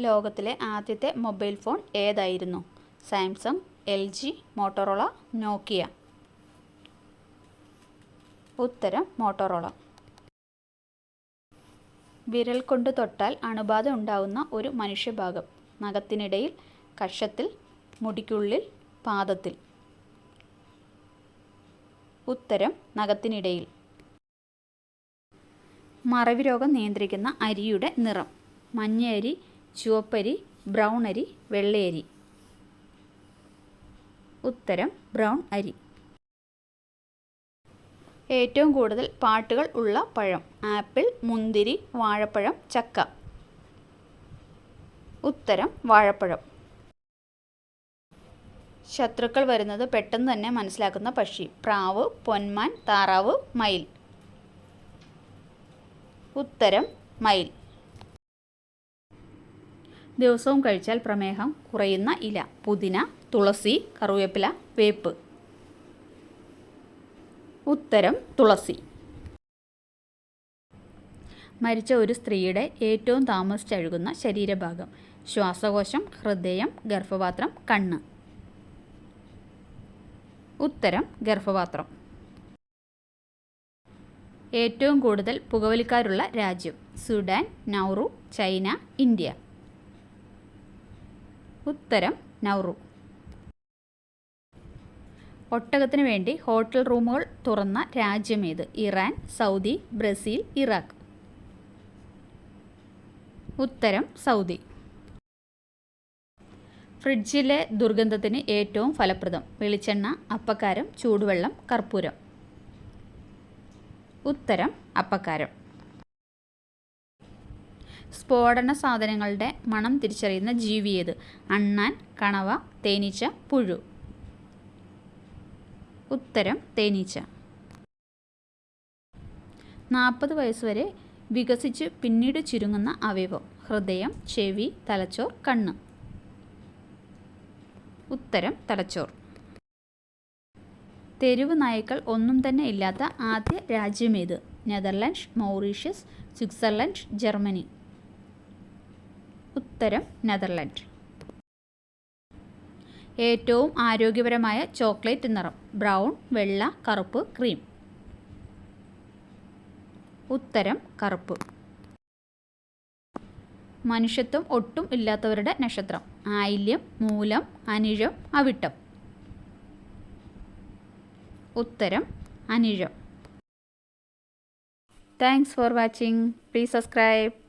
ലോകത്തിലെ ആദ്യത്തെ mobile phone ഏതായിരുന്നു? Samsung L G Motorola Nokia. ഉത്തരം മോട്ടോറോള. വിരൽ കൊണ്ട് തൊട്ടാൽ അണുബാധ ഉണ്ടാവുന്ന ഒരു മനുഷ്യഭാഗം. നഖത്തിനിടയിൽ കഷത്തിൽ മുടിക്കുള്ളിൽ പാദത്തിൽ. ഉത്തരം നഖത്തിനിടയിൽ. മറവി രോഗം നിയന്ത്രിക്കുന്ന അരിയുടെ നിറം. മഞ്ഞയരി ചുവപ്പരി ബ്രൗൺ അരി വെള്ളയരി ഉത്തരം ബ്രൗൺ അരി. ഏറ്റവും കൂടുതൽ പാട്ടുകൾ ഉള്ള പഴം. ആപ്പിൾ മുന്തിരി വാഴപ്പഴം ചക്ക. ഉത്തരം വാഴപ്പഴം. ശത്രുക്കൾ വരുന്നത് പെട്ടെന്ന് തന്നെ മനസ്സിലാക്കുന്ന പക്ഷി. പ്രാവ് പൊന്മാൻ താറാവ് മയിൽ. ഉത്തരം മയിൽ. ദിവസവും കഴിച്ചാൽ പ്രമേഹം കുറയുന്ന ഇല പുതിന തുളസി കറിവേപ്പില വേപ്പ്. ഉത്തരം തുളസി. മരിച്ച ഒരു സ്ത്രീയുടെ ഏറ്റവും താമസിച്ചഴുകുന്ന ശരീരഭാഗം ശ്വാസകോശം ഹൃദയം ഗർഭപാത്രം കണ്ണ്. ഉത്തരം ഗർഭപാത്രം. ഏറ്റവും കൂടുതൽ പുകവലിക്കാരുള്ള രാജ്യം സുഡാൻ നൗറു ചൈന ഇന്ത്യ. ഉത്തരം നൗറു. ഒട്ടകത്തിന് വേണ്ടി ഹോട്ടൽ റൂമുകൾ തുറന്ന രാജ്യമേത്? Iran Saudi Brazil Iraq. ഉത്തരം സൗദി. ഫ്രിഡ്ജിലെ ദുർഗന്ധത്തിന് ഏറ്റവും ഫലപ്രദം. വെളിച്ചെണ്ണ അപ്പക്കാരം ചൂടുവെള്ളം കർപ്പൂരം. ഉത്തരം അപ്പക്കാരം. സ്ഫോടന സാധനങ്ങളുടെ മണം തിരിച്ചറിയുന്ന ജീവിയേത് അണ്ണാൻ കണവ തേനീച്ച പുഴു. ഉത്തരം തേനീച്ച. നാൽപ്പത് വയസ്സുവരെ വികസിച്ച് പിന്നീട് ചുരുങ്ങുന്ന അവയവം. ഹൃദയം ചെവി തലച്ചോർ കണ്ണ്. ഉത്തരം തലച്ചോർ. തെരുവ് നായ്ക്കൾ ഒന്നും തന്നെ ഇല്ലാത്ത ആദ്യ രാജ്യമേത് നെതർലാൻഡ്സ് മൗറീഷ്യസ് സ്വിറ്റ്സർലൻഡ് ജർമ്മനി. ഉത്തരം നെതർലൻഡ്. ഏറ്റവും ആരോഗ്യപരമായ ചോക്ലേറ്റ് നിറം. ബ്രൗൺ വെള്ള കറുപ്പ് ക്രീം. ഉത്തരം കറുപ്പ്. മനുഷ്യത്വം ഒട്ടും ഇല്ലാത്തവരുടെ നക്ഷത്രം. ആയില്യം മൂലം അനിഴം അവിട്ടം. ഉത്തരം അനിഴം. Thanks for watching please subscribe